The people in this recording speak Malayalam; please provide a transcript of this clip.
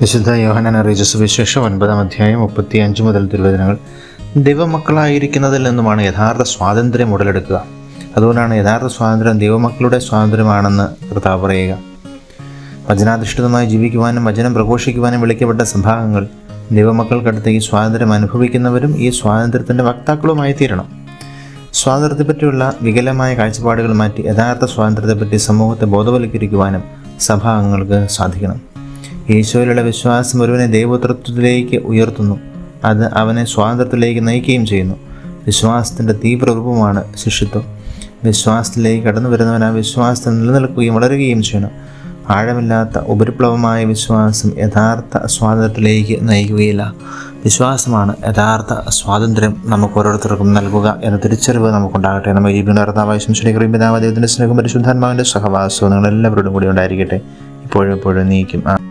വിശുദ്ധ യോഹനൻ അറിയിച്ച സുവിശേഷം ഒൻപതാം അധ്യായം മുപ്പത്തി അഞ്ച് മുതൽ തിരുവചനങ്ങൾ ദൈവമക്കളായിരിക്കുന്നതിൽ നിന്നുമാണ് യഥാർത്ഥ സ്വാതന്ത്ര്യം ഉടലെടുക്കുക. അതുകൊണ്ടാണ് യഥാർത്ഥ സ്വാതന്ത്ര്യം ദൈവമക്കളുടെ സ്വാതന്ത്ര്യമാണെന്ന് കർത്താവ് പറയുക. വചനാധിഷ്ഠിതമായി ജീവിക്കുവാനും വചനം പ്രഘോഷിക്കുവാനും വിളിക്കപ്പെട്ട സംഭാഗങ്ങൾ ദൈവമക്കൾക്കടുത്ത് ഈ സ്വാതന്ത്ര്യം അനുഭവിക്കുന്നവരും ഈ സ്വാതന്ത്ര്യത്തിന്റെ വക്താക്കളുമായി തീരണം. സ്വാതന്ത്ര്യത്തെപ്പറ്റിയുള്ള വികലമായ കാഴ്ചപ്പാടുകൾ മാറ്റി യഥാർത്ഥ സ്വാതന്ത്ര്യത്തെപ്പറ്റി സമൂഹത്തെ ബോധവൽക്കരിക്കുവാനും സഭാംഗങ്ങൾക്ക് സാധിക്കണം. ഈശോയിലുള്ള വിശ്വാസം ഒരുവനെ ദൈവതൃത്വത്തിലേക്ക് ഉയർത്തുന്നു. അത് അവനെ സ്വാതന്ത്ര്യത്തിലേക്ക് നയിക്കുകയും ചെയ്യുന്നു. വിശ്വാസത്തിന്റെ തീവ്രരൂപമാണ് ശിഷ്യത്വം. വിശ്വാസത്തിലേക്ക് കടന്നു വരുന്നവൻ ആ വിശ്വാസത്തിൽ നിലനിൽക്കുകയും വളരുകയും ചെയ്യണം ആഴമില്ലാത്ത ഉപരിപ്ലവമായ വിശ്വാസം യഥാർത്ഥ സ്വാതന്ത്ര്യത്തിലേക്ക് നയിക്കുകയില്ല. വിശ്വാസമാണ് യഥാർത്ഥ സ്വാതന്ത്ര്യം നമുക്ക് ഓരോരുത്തർക്കും നൽകുക എന്ന തിരിച്ചറിവ് നമുക്കുണ്ടാകട്ടെ. നമ്മൾ ഈ കർത്താവായ ശംശനികറിയും പിതാവ് ദൈവത്തിന്റെ സ്നേഹം പരിശുദ്ധാത്മാവിന്റെ സഹവാസവും നിങ്ങളെല്ലാവരോടും കൂടി ഉണ്ടായിരിക്കട്ടെ. ഇപ്പോഴും എപ്പോഴും നീക്കും.